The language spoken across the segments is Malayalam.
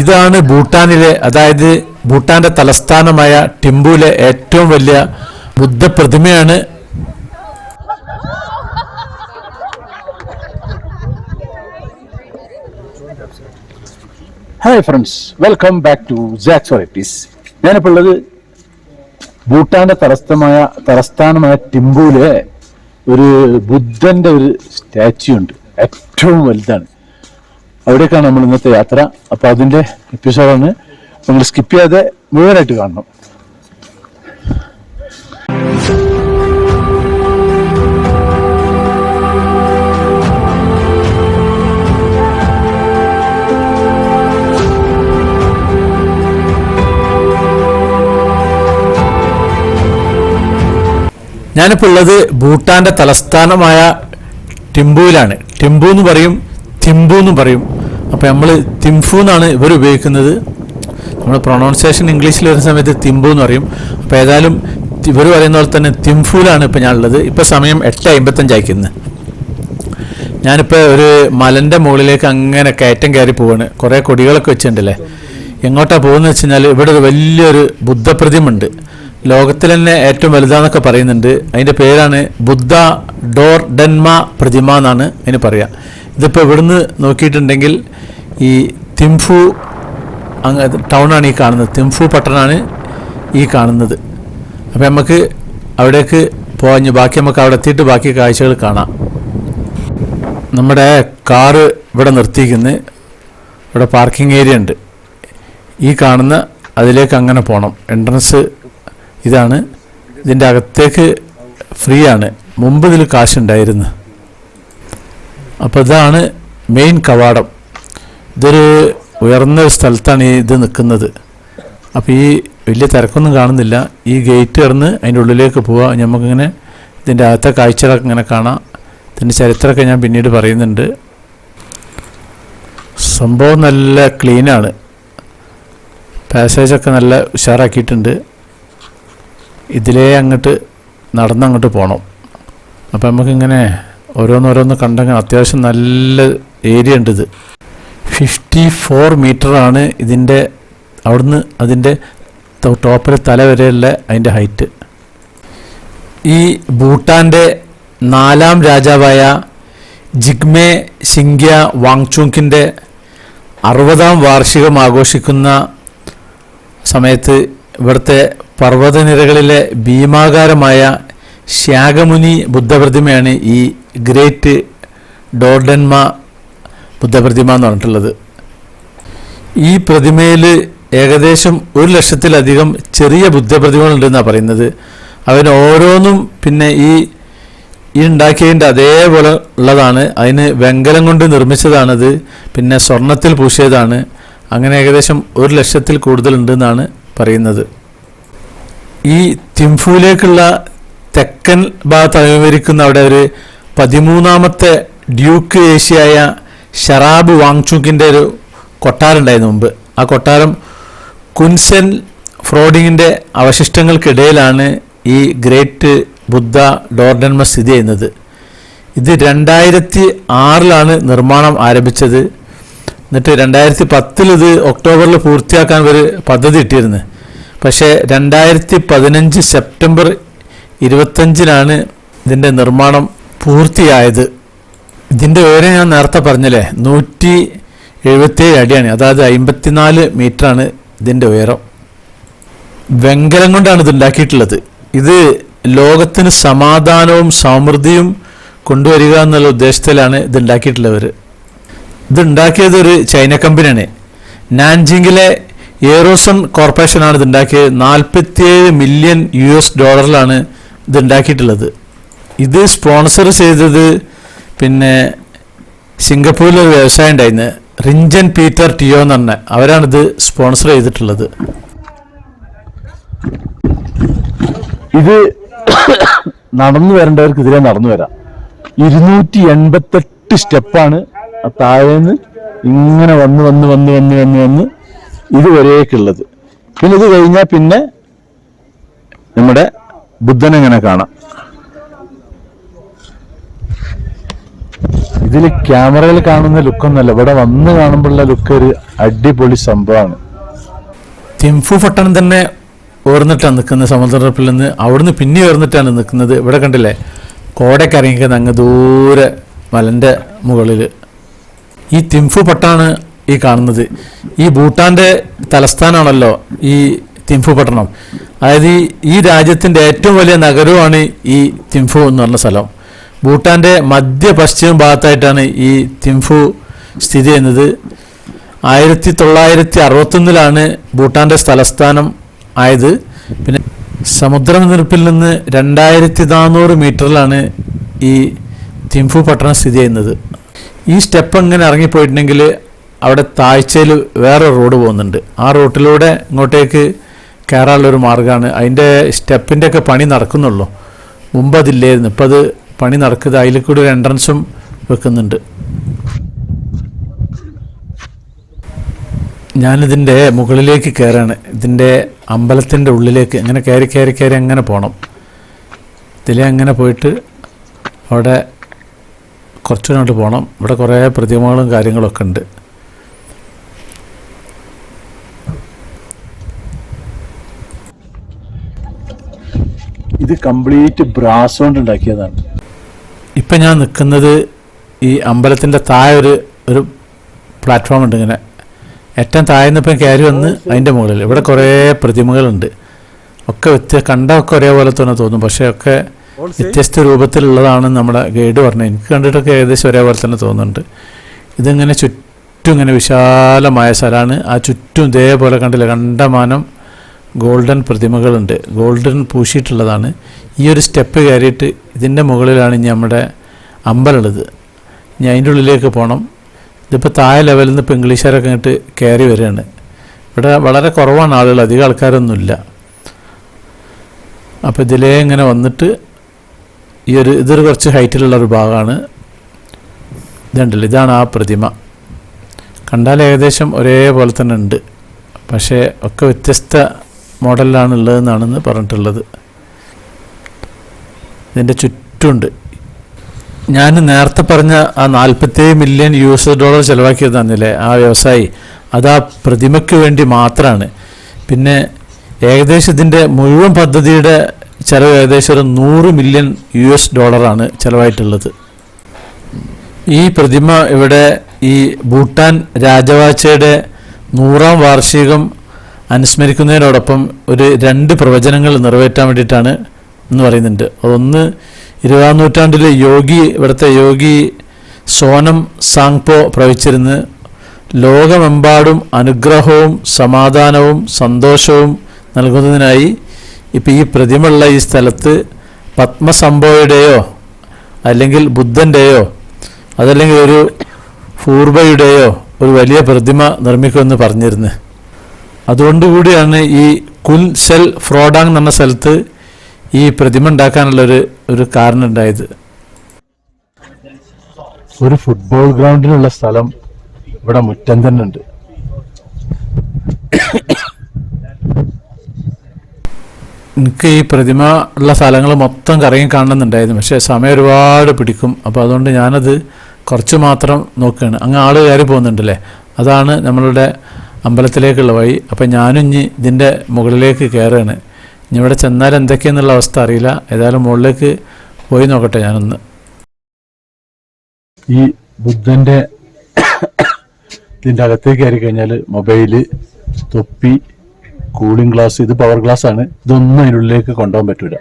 ഇതാണ് ഭൂട്ടാനിലെ അതായത് ഭൂട്ടാന്റെ തലസ്ഥാനമായ ടിമ്പുവിലെ ഏറ്റവും വലിയ Buddha പ്രതിമയാണ് hi friends welcome back to Jax varieties ഞാനിപ്പോൾ ഉള്ളത് ഭൂട്ടാന്റെ തലസ്ഥമായ തലസ്ഥാനമായ ടിമ്പുവിലെ ഒരു ബുദ്ധന്റെ ഒരു സ്റ്റാച്യു ഉണ്ട്. ഏറ്റവും വലുതാണ്. അവിടേക്കാണ് നമ്മൾ ഇന്നത്തെ യാത്ര. അപ്പോൾ അതിന്റെ എപ്പിസോഡാണ് നമ്മൾ സ്കിപ്പ് ചെയ്യാതെ മുഴുവനായിട്ട് കാണണം. ഞാനിപ്പോൾ ഉള്ളത് ഭൂട്ടാന്റെ തലസ്ഥാനമായ ടിമ്പുവിലാണ്. ടിമ്പു എന്ന് പറയും തിമ്പു എന്ന് പറയും. അപ്പോൾ നമ്മൾ തിംഫു എന്നാണ് ഇവർ ഉപയോഗിക്കുന്നത്. നമ്മൾ പ്രൊണൗൺസിയേഷൻ ഇംഗ്ലീഷിൽ വരുന്ന സമയത്ത് തിമ്പു എന്ന് പറയും. അപ്പോൾ ഏതായാലും ഇവർ പറയുന്ന പോലെ തന്നെ തിംഫുലാണ് ഇപ്പോൾ ഞാനുള്ളത്. ഇപ്പോൾ സമയം എട്ട് അമ്പത്തഞ്ചായിക്കുന്നത് ഞാനിപ്പോൾ ഒരു മലന്റെ മുകളിലേക്ക് അങ്ങനെ കയറ്റം കയറി പോവാണ്. കുറേ കൊടികളൊക്കെ വെച്ചിട്ടുണ്ടല്ലേ? എങ്ങോട്ടാണ് പോകുന്നത് വെച്ച് കഴിഞ്ഞാൽ ഇവിടെ ഒരു വലിയൊരു ബുദ്ധപ്രതിമ ഉണ്ട് ലോകത്തിൽ തന്നെ ഏറ്റവും വലുതാന്നൊക്കെ പറയുന്നുണ്ട്. അതിന്റെ പേരാണ് ബുദ്ധ ഡോർ ഡെൻമ പ്രതിമ എന്നാണ് അതിന് പറയുക ഇതിപ്പോൾ ഇവിടുന്ന് നോക്കിയിട്ടുണ്ടെങ്കിൽ ഈ തിംഫു അങ്ങ് ടൗണാണ് ഈ കാണുന്നത്. തിംഫു പട്ടണമാണ് ഈ കാണുന്നത്. അപ്പോൾ നമുക്ക് അവിടേക്ക് പോഞ്ഞ് ബാക്കി നമുക്ക് അവിടെ എത്തിയിട്ട് ബാക്കി കാഴ്ചകൾ കാണാം. നമ്മുടെ കാറ് ഇവിടെ നിർത്തിയിരിക്കുന്നത് ഇവിടെ പാർക്കിംഗ് ഏരിയ ഉണ്ട്. ഈ കാണുന്ന അതിലേക്ക് അങ്ങനെ പോകണം എൻട്രൻസ് ഇതാണ് ഇതിന്റെ അകത്തേക്ക് ഫ്രീ ആണ്. മുമ്പ് ഇതിൽ കാശുണ്ടായിരുന്നു. അപ്പോൾ ഇതാണ് മെയിൻ കവാടം. ഇതൊരു ഉയർന്ന ഒരു സ്ഥലത്താണ് ഈ ഇത് നിൽക്കുന്നത്. അപ്പോൾ ഈ വലിയ തിരക്കൊന്നും കാണുന്നില്ല. ഈ ഗേറ്റ് തുറന്ന് അതിന്റെ ഉള്ളിലേക്ക് പോവുക നമുക്കിങ്ങനെ ഇതിന്റെ അകത്തെ കാഴ്ചകളൊക്കെ ഇങ്ങനെ കാണാം. ഇതിന്റെ ചരിത്രമൊക്കെ ഞാൻ പിന്നീട് പറയുന്നുണ്ട്. സംഭവം നല്ല ക്ലീനാണ് പാസേജൊക്കെ നല്ല ഉഷാറാക്കിയിട്ടുണ്ട്. ഇതിലേ അങ്ങോട്ട് നടന്നങ്ങോട്ട് പോകണം അപ്പം നമുക്കിങ്ങനെ ഓരോന്നോരോന്ന് കണ്ടങ്ങനെ അത്യാവശ്യം നല്ല ഏരിയ ഉണ്ട് ഇത്. ഫിഫ്റ്റി ഫോർ മീറ്ററാണ് ഇതിന്റെ അവിടുന്ന് അതിന്റെ ടോപ്പിലെ തല വരെയുള്ള അതിന്റെ ഹൈറ്റ്. ഈ ഭൂട്ടാന്റെ നാലാം രാജാവായ ജിഗ്മേ സിംഗ്യ വാങ്ചൂങ്കിന്റെ അറുപതാം വാർഷികം ആഘോഷിക്കുന്ന സമയത്ത് ഇവിടുത്തെ പർവതനിരകളിലെ ഭീമാകാരമായ ശ്യാഗമുനി ബുദ്ധപ്രതിമയാണ് ഈ ഗ്രേറ്റ് ഡോർഡൻമ ബുദ്ധപ്രതിമ എന്ന് പറഞ്ഞിട്ടുള്ളത്. ഈ പ്രതിമയിൽ ഏകദേശം ഒരു ലക്ഷത്തിലധികം ചെറിയ ബുദ്ധപ്രതിമകളുണ്ടെന്നാണ് പറയുന്നത്. അവന് ഓരോന്നും പിന്നെ ഈ ഈ ഉണ്ടാക്കിയതിന്റെ അതേപോലെ ഉള്ളതാണ്. അതിന് വെങ്കലം കൊണ്ട് നിർമ്മിച്ചതാണത്. പിന്നെ സ്വർണത്തിൽ പൂശിയതാണ്. അങ്ങനെ ഏകദേശം ഒരു ലക്ഷത്തിൽ കൂടുതലുണ്ടെന്നാണ് പറയുന്നത്. ഈ തിംഫുവിലേക്കുള്ള തെക്കൻ ഭാഗത്ത് അഭിമുഖീകരിക്കുന്ന അവിടെ ഒരു പതിമൂന്നാമത്തെ ഡ്യൂക്ക് ഏഷ്യയായ ഷറാബ് വാങ്ചുക്കിന്റെ ഒരു കൊട്ടാരമുണ്ടായിരുന്നു മുമ്പ്. ആ കൊട്ടാരം കുൻസെൻ ഫ്രോഡിങ്ങിന്റെ അവശിഷ്ടങ്ങൾക്കിടയിലാണ് ഈ ഗ്രേറ്റ് ബുദ്ധ ഡോർഡൻമ സ്ഥിതി ചെയ്യുന്നത്. ഇത് രണ്ടായിരത്തി ആറിലാണ് നിർമ്മാണം ആരംഭിച്ചത്. എന്നിട്ട് രണ്ടായിരത്തി പത്തിൽ ഇത് ഒക്ടോബറിൽ പൂർത്തിയാക്കാൻ ഒരു പദ്ധതി ഇട്ടിരുന്നു. പക്ഷേ രണ്ടായിരത്തി പതിനഞ്ച് സെപ്റ്റംബർ ഇരുപത്തഞ്ചിനാണ് ഇതിന്റെ നിർമ്മാണം പൂർത്തിയായത്. ഇതിന്റെ ഉയരം ഞാൻ നേരത്തെ പറഞ്ഞല്ലേ നൂറ്റി എഴുപത്തേഴ് അടിയാണ് അതായത് അമ്പത്തിനാല് മീറ്ററാണ് ഇതിന്റെ ഉയരം. വെങ്കലം കൊണ്ടാണ് ഇത് ഉണ്ടാക്കിയിട്ടുള്ളത്. ഇത് ലോകത്തിന് സമാധാനവും സമൃദ്ധിയും കൊണ്ടുവരിക എന്നുള്ള ഉദ്ദേശത്തിലാണ് ഇത് ഉണ്ടാക്കിയിട്ടുള്ളവർ ഇത് ഉണ്ടാക്കിയത് ഒരു ചൈന കമ്പനിയാണ്. നാൻജിങ്ങിലെ എയറോസൺ കോർപ്പറേഷനാണ് ഇത് ഉണ്ടാക്കിയത് നാൽപ്പത്തിയേഴ് മില്യൺ യു എസ് ഡോളറിലാണ് ഇത് ഉണ്ടാക്കിയിട്ടുള്ളത് ഇത് സ്പോൺസർ ചെയ്തത് പിന്നെ സിംഗപ്പൂരിലൊരു വ്യവസായം ഉണ്ടായിരുന്നു. റിഞ്ചൻ പീറ്റർ ടിയോ എന്ന് പറഞ്ഞ അവരാണിത് സ്പോൺസർ ചെയ്തിട്ടുള്ളത്. ഇത് നടന്നു വരേണ്ടവർക്ക് ഇതിലെ നടന്നു വരാം. ഇരുന്നൂറ്റി എൺപത്തെട്ട് സ്റ്റെപ്പാണ് താഴേന്ന് ഇങ്ങനെ വന്ന് വന്ന് വന്ന് വന്ന് വന്ന് വന്ന് ഇതുവരേക്കുള്ളത്. പിന്നെ ഇത് കഴിഞ്ഞാൽ പിന്നെ നമ്മുടെ ബുദ്ധനെ ഇങ്ങനെ കാണാം. ഇതിൽ ക്യാമറയിൽ കാണുന്ന ലുക്കൊന്നല്ല ഇവിടെ വന്ന് കാണുമ്പോഴുള്ള ലുക്ക് ഒരു അടിപൊളി സംഭവമാണ്. തിംഫു പട്ടണം തന്നെ ഉയർന്നിട്ടാണ് നിൽക്കുന്നത് സമുദ്രപ്പിൽ നിന്ന്. അവിടുന്ന് പിന്നെ ഉയർന്നിട്ടാണ് നിൽക്കുന്നത്. ഇവിടെ കണ്ടില്ലേ? കോടയ്ക്ക് ഇറങ്ങിക്കുന്നത് അങ്ങ് ദൂരെ മലന്റെ മുകളിൽ ഈ തിംഫു പട്ടാണ് ഈ കാണുന്നത്. ഈ ഭൂട്ടാന്റെ തലസ്ഥാനമാണല്ലോ ഈ തിംഫു പട്ടണം. അതായത് ഈ ഈ രാജ്യത്തിന്റെ ഏറ്റവും വലിയ നഗരവുമാണ് ഈ തിംഫു എന്ന് പറഞ്ഞ സ്ഥലം. ഭൂട്ടാന്റെ മധ്യ പശ്ചിമ ഭാഗത്തായിട്ടാണ് ഈ തിംഫു സ്ഥിതി ചെയ്യുന്നത്. ആയിരത്തി തൊള്ളായിരത്തി അറുപത്തൊന്നിലാണ് ഭൂട്ടാന്റെ സ്ഥലസ്ഥാനം ആയത്. പിന്നെ സമുദ്രനിരപ്പിൽ നിന്ന് രണ്ടായിരത്തി നാനൂറ് മീറ്ററിലാണ് ഈ തിംഫു പട്ടണം സ്ഥിതി ചെയ്യുന്നത്. ഈ സ്റ്റെപ്പ് ഇങ്ങനെ ഇറങ്ങിപ്പോയിട്ടുണ്ടെങ്കിൽ അവിടെ താഴ്ചയിൽ വേറെ റോഡ് പോകുന്നുണ്ട്. ആ റോട്ടിലൂടെ ഇങ്ങോട്ടേക്ക് കയറാനുള്ളൊരു മാർഗമാണ്. അതിന്റെ സ്റ്റെപ്പിന്റെ ഒക്കെ പണി നടക്കുന്നുള്ളൂ. മുമ്പ് അതില്ലായിരുന്നു. ഇപ്പം അത് പണി നടക്കുന്നത് അതിൽ കൂടി ഒരു എൻട്രൻസും വെക്കുന്നുണ്ട്. ഞാനിതിന്റെ മുകളിലേക്ക് കയറാണ്. ഇതിന്റെ അമ്പലത്തിന്റെ ഉള്ളിലേക്ക് അങ്ങനെ കയറി കയറി കയറി അങ്ങനെ പോകണം ഇതിലെ അങ്ങനെ പോയിട്ട് അവിടെ കുറച്ചുകൂടെ പോകണം ഇവിടെ കുറേ പ്രതിമകളും കാര്യങ്ങളൊക്കെ ഉണ്ട്. ഇത് കംപ്ലീറ്റ് ബ്രാസ് കൊണ്ട് ഉണ്ടാക്കിയതാണ്. ഇപ്പം ഞാൻ നിൽക്കുന്നത് ഈ അമ്പലത്തിന്റെ താഴെ ഒരു ഒരു പ്ലാറ്റ്ഫോം ഉണ്ട് ഇങ്ങനെ. ഏറ്റവും താഴെ നിന്നിപ്പം കയറി വന്ന് അതിന്റെ മുകളിൽ. ഇവിടെ കുറേ പ്രതിമകളുണ്ട്. ഒക്കെ വ്യത്യ കണ്ടൊക്കെ ഒരേപോലെ തന്നെ തോന്നും. പക്ഷേ ഒക്കെ വ്യത്യസ്ത രൂപത്തിലുള്ളതാണ് നമ്മുടെ ഗൈഡ് പറഞ്ഞത്. എനിക്ക് കണ്ടിട്ടൊക്കെ ഏകദേശം ഒരേപോലെ തന്നെ തോന്നുന്നുണ്ട്. ഇതിങ്ങനെ ചുറ്റും ഇങ്ങനെ വിശാലമായ സ്ഥലമാണ്. ആ ചുറ്റും ഇതേപോലെ കണ്ടില്ല കണ്ടമാനം ഗോൾഡൻ പ്രതിമകളുണ്ട്. ഗോൾഡൻ പൂശിയിട്ടുള്ളതാണ്. ഈ ഒരു സ്റ്റെപ്പ് കയറിയിട്ട് ഇതിന്റെ മുകളിലാണ് ഇനി നമ്മുടെ അമ്പലമുള്ളത് ഇനി അതിന്റെ ഉള്ളിലേക്ക് പോകണം ഇതിപ്പോൾ താഴെ ലെവലിൽ നിന്ന് ഇപ്പോൾ ഇംഗ്ലീഷുകാരൊക്കെ ഇങ്ങോട്ട് കയറി വരികയാണ്. ഇവിടെ വളരെ കുറവാണ് ആളുകൾ. അധികം ആൾക്കാരൊന്നുമില്ല. അപ്പോൾ ഇതിലേ ഇങ്ങനെ വന്നിട്ട് ഈ ഒരു ഇതൊരു കുറച്ച് ഹൈറ്റിലുള്ള ഒരു ഭാഗമാണ്. ഇതുണ്ടല്ലോ ഇതാണ് ആ പ്രതിമ. കണ്ടാൽ ഏകദേശം ഒരേപോലെ തന്നെ ഉണ്ട്. പക്ഷേ ഒക്കെ വ്യത്യസ്ത മോഡലിലാണ് ഉള്ളതെന്നാണെന്ന് പറഞ്ഞിട്ടുള്ളത്. ഇതിന്റെ ചുറ്റുണ്ട് ഞാൻ നേരത്തെ പറഞ്ഞ ആ നാൽപ്പത്തേഴ് മില്യൺ യു എസ് ഡോളർ ചിലവാക്കിയത് ആ വ്യവസായി? അത് ആ പ്രതിമയ്ക്ക് വേണ്ടി മാത്രമാണ് പിന്നെ ഏകദേശം ഇതിന്റെ മുഴുവൻ പദ്ധതിയുടെ ചിലവ് ഏകദേശം ഒരു നൂറ് മില്യൺ യു എസ് ഡോളറാണ് ചിലവായിട്ടുള്ളത്. ഈ പ്രതിമ ഇവിടെ ഈ ഭൂട്ടാൻ രാജവാഴ്ചയുടെ നൂറാം വാർഷികം അനുസ്മരിക്കുന്നതിനോടൊപ്പം ഒരു രണ്ട് പ്രവചനങ്ങൾ നിറവേറ്റാൻ വേണ്ടിയിട്ടാണ് എന്ന് പറയുന്നുണ്ട്. അതൊന്ന് ഇരുപതാം നൂറ്റാണ്ടിലെ യോഗി ഇവിടുത്തെ യോഗി സോനം സാങ്പോ പ്രവചിച്ചിരുന്ന്. ലോകമെമ്പാടും അനുഗ്രഹവും സമാധാനവും സന്തോഷവും നൽകുന്നതിനായി ഇപ്പം ഈ പ്രതിമയുള്ള ഈ സ്ഥലത്ത് പത്മസംഭവയുടെയോ അല്ലെങ്കിൽ ബുദ്ധന്റെയോ അതല്ലെങ്കിൽ ഒരു പൂർവയുടെയോ ഒരു വലിയ പ്രതിമ നിർമ്മിക്കുമെന്ന് പറഞ്ഞിരുന്നു. അതുകൊണ്ടുകൂടിയാണ് ഈ കുൽ സെൽ ഫ്രോഡാങ് എന്ന സ്ഥലത്ത് ഈ പ്രതിമ ഉണ്ടാക്കാനുള്ള ഒരു ഒരു കാരണം ഉണ്ടായത്. ഒരു ഫുട്ബോൾ ഗ്രൗണ്ടിനുള്ള സ്ഥലം ഇവിടെ മുറ്റം തന്നെ ഉണ്ട്. എനിക്ക് ഈ പ്രതിമ ഉള്ള സ്ഥലങ്ങൾ മൊത്തം കറങ്ങി കാണണമെന്നുണ്ടായിരുന്നു. പക്ഷേ സമയം ഒരുപാട് പിടിക്കും. അപ്പോൾ അതുകൊണ്ട് ഞാനത് കുറച്ച് മാത്രം നോക്കുകയാണ്. അങ്ങ് ആൾ കയറി പോകുന്നുണ്ടല്ലേ? അതാണ് നമ്മളുടെ അമ്പലത്തിലേക്കുള്ള വഴി. അപ്പം ഞാനും ഇനി ഇതിന്റെ മുകളിലേക്ക് കയറുകയാണ്. ഇനി ഇവിടെ ചെന്നാൽ എന്തൊക്കെയെന്നുള്ള അവസ്ഥ അറിയില്ല. ഏതായാലും മുകളിലേക്ക് പോയി നോക്കട്ടെ ഞാനൊന്ന്. ഈ ബുദ്ധന്റെ ഇതിന്റെ അകത്തേക്ക് കയറി കഴിഞ്ഞാൽ മൊബൈൽ തൊപ്പി കൂളിംഗ് ഗ്ലാസ് ഇത് പവർ ഗ്ലാസ് ആണ്. ഇതൊന്നും അതിനുള്ളിലേക്ക് കൊണ്ടുപോകാൻ പറ്റൂല.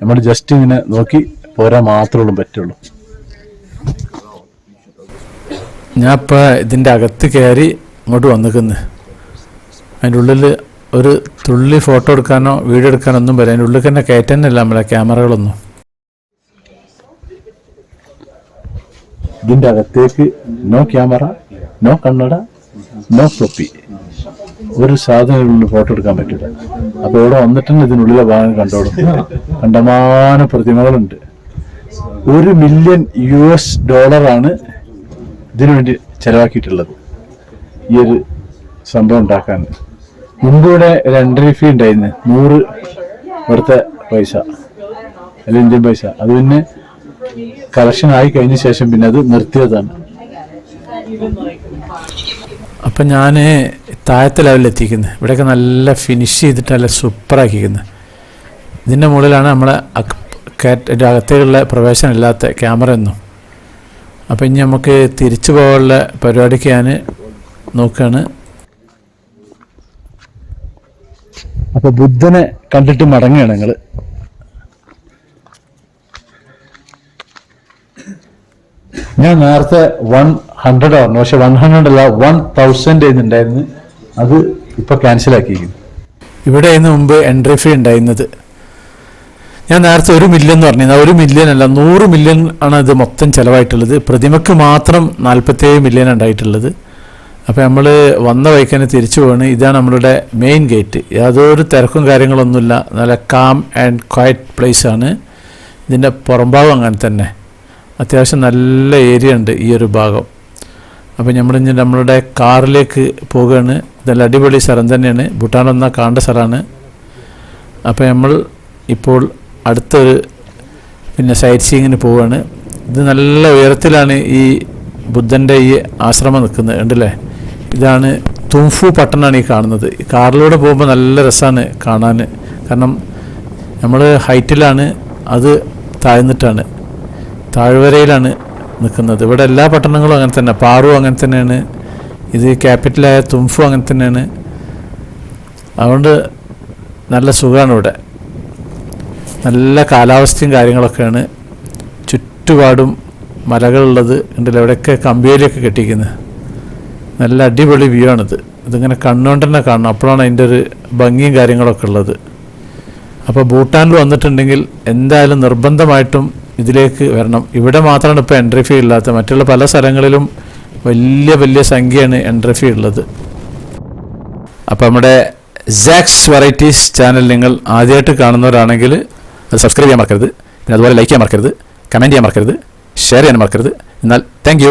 നമ്മൾ ജസ്റ്റ് ഇങ്ങനെ നോക്കി പോരാ മാത്രമേ പറ്റുള്ളൂ. ഞാൻ ഇപ്പോൾ ഇതിന്റെ അകത്ത് കയറി ഇങ്ങോട്ട് വന്നിക്കുന്നു. അതിന്റെ ഉള്ളിൽ ഒരു തുള്ളി ഫോട്ടോ എടുക്കാനോ വീഡിയോ എടുക്കാനോ ഒന്നും വരാം അതിന്റെ ഉള്ളിൽ തന്നെ കയറ്റാനല്ല നമ്മളെ ക്യാമറകളൊന്നും. ഇതിന്റെ അകത്തേക്ക് നോ ക്യാമറ നോ കണ്ണട നോ തൊപ്പി. ഒരു സാധനം ഫോട്ടോ എടുക്കാൻ പറ്റില്ല. അപ്പൊ ഇവിടെ വന്നിട്ടുണ്ട് ഇതിനുള്ളിലെ ഭാഗം കണ്ടോളും. കണ്ടമാന പ്രതിമകളുണ്ട്. ഒരു മില്യൺ യു എസ് ഡോളറാണ് ഇതിനു വേണ്ടി ചെലവാക്കിയിട്ടുള്ളത്. ഈ ഒരു സംഭവം ഉണ്ടാക്കാൻ. മുമ്പ് ഇവിടെ ഒരു എൻട്രി ഫീ ഉണ്ടായിരുന്നു. നൂറ് ഇവിടുത്തെ പൈസ. അല്ല ഇന്ത്യൻ പൈസ. അത് പിന്നെ കളക്ഷൻ ആയി കഴിഞ്ഞ ശേഷം പിന്നെ അത് നിർത്തിയതാണ്. അപ്പം ഞാൻ താഴത്തെ ലെവലിൽ എത്തിക്കുന്നത് ഇവിടെയൊക്കെ നല്ല ഫിനിഷ് ചെയ്തിട്ട് നല്ല സൂപ്പറാക്കിക്കുന്നത് ഇതിന്റെ മുകളിലാണ് നമ്മളെ കാറ്റ് അകത്തേക്കുള്ള പ്രവേശനം ഇല്ലാത്ത ക്യാമറ എന്നും അപ്പം ഇനി നമുക്ക് തിരിച്ചു പോകാനുള്ള പരിപാടിക്ക് ഞാൻ നോക്കുകയാണ്. അപ്പൊ ബുദ്ധനെ കണ്ടിട്ട് മടങ്ങുകയാണ് ഞങ്ങൾ. ഞാൻ നേരത്തെ വൺ ഹൺഡ്രഡ് പറഞ്ഞു പക്ഷെ വൺ ഹൺഡ്രഡ് അല്ല വൺ തൗസൻഡ് എന്നുണ്ടായിരുന്നു അത് ഇപ്പോൾ ക്യാൻസലാക്കിയിരിക്കുന്നു ഇവിടെ ഇന്ന് മുമ്പ് എൻട്രി ഫീ ഉണ്ടായിരുന്നത്. ഞാൻ നേരത്തെ ഒരു മില്യൺ എന്ന് പറഞ്ഞിരുന്നത് ഒരു മില്യൺ അല്ല നൂറ് മില്യൺ ആണ് ഇത് മൊത്തം ചിലവായിട്ടുള്ളത്. പ്രതിമയ്ക്ക് മാത്രം നാൽപ്പത്തേഴ് മില്യൺ ഉണ്ടായിട്ടുള്ളത്. അപ്പോൾ നമ്മൾ വന്ന വഴിക്ക് തന്നെ തിരിച്ചു പോവാണ്. ഇതാണ് നമ്മളുടെ മെയിൻ ഗേറ്റ് യാതൊരു തിരക്കും കാര്യങ്ങളൊന്നുമില്ല. നല്ല കാം ആൻഡ് ക്വയറ്റ് പ്ലേസ് ആണ്. ഇതിന്റെ പുറംഭാഗം അങ്ങനെ തന്നെ. അത്യാവശ്യം നല്ല ഏരിയ ഉണ്ട് ഈ ഒരു ഭാഗം. അപ്പോൾ നമ്മളിഞ്ഞ് നമ്മളുടെ കാറിലേക്ക് പോവുകയാണ്. ഇതെല്ലാം അടിപൊളി സ്ഥലം തന്നെയാണ്. ഭൂട്ടാൻ വന്നാൽ കാണേണ്ട സ്ഥലമാണ്. അപ്പോൾ നമ്മൾ ഇപ്പോൾ അടുത്തൊരു പിന്നെ സൈറ്റ് സീങ്ങിന് പോവുകയാണ് ഇത് നല്ല ഉയരത്തിലാണ് ഈ ബുദ്ധന്റെ ഈ ആശ്രമം നിൽക്കുന്നത് ഉണ്ടല്ലേ ഇതാണ് തുംഫു പട്ടണമാണ് ഈ കാണുന്നത്. കാറിലൂടെ പോകുമ്പോൾ നല്ല രസമാണ് കാണാൻ കാരണം നമ്മൾ ഹൈറ്റിലാണ് അത് താഴ്ന്നിട്ടാണ്. താഴ്വരയിലാണ് നിൽക്കുന്നത്. ഇവിടെ എല്ലാ പട്ടണങ്ങളും അങ്ങനെ തന്നെ പാറു അങ്ങനെ തന്നെയാണ്. ഇത് ക്യാപിറ്റലായ തുംഫു അങ്ങനെ തന്നെയാണ്. അതുകൊണ്ട് നല്ല സുഖമാണ് ഇവിടെ. നല്ല കാലാവസ്ഥയും കാര്യങ്ങളൊക്കെയാണ്. ചുറ്റുപാടും മലകളുള്ളത് ഉണ്ടല്ലോ എവിടെയൊക്കെ കമ്പിവേലിയൊക്കെ കെട്ടിക്കുന്നത് നല്ല അടിപൊളി വ്യൂ ആണിത്. ഇതിങ്ങനെ കണ്ണുകൊണ്ട് തന്നെ കാണണം. അപ്പോഴാണ് അതിന്റെ ഒരു ഭംഗിയും കാര്യങ്ങളൊക്കെ ഉള്ളത്. അപ്പോൾ ഭൂട്ടാനിൽ വന്നിട്ടുണ്ടെങ്കിൽ എന്തായാലും നിർബന്ധമായിട്ടും ഇതിലേക്ക് വരണം. ഇവിടെ മാത്രമാണ് ഇപ്പോൾ എൻട്രി ഫീ ഇല്ലാത്ത മറ്റുള്ള പല സ്ഥലങ്ങളിലും വലിയ വലിയ സംഖ്യയാണ് എൻട്രി ഫീ ഉള്ളത്. അപ്പോൾ നമ്മുടെ സാക്സ് വെറൈറ്റീസ് ചാനൽ നിങ്ങൾ ആദ്യമായിട്ട് കാണുന്നവരാണെങ്കിൽ അത് സബ്സ്ക്രൈബ് ചെയ്യാൻ മറക്കരുത്. പിന്നെ അതുപോലെ ലൈക്ക് ചെയ്യാൻ മറക്കരുത്. കമന്റ് ചെയ്യാൻ മറക്കരുത്. ഷെയർ ചെയ്യാൻ മറക്കരുത്. എന്നാൽ താങ്ക്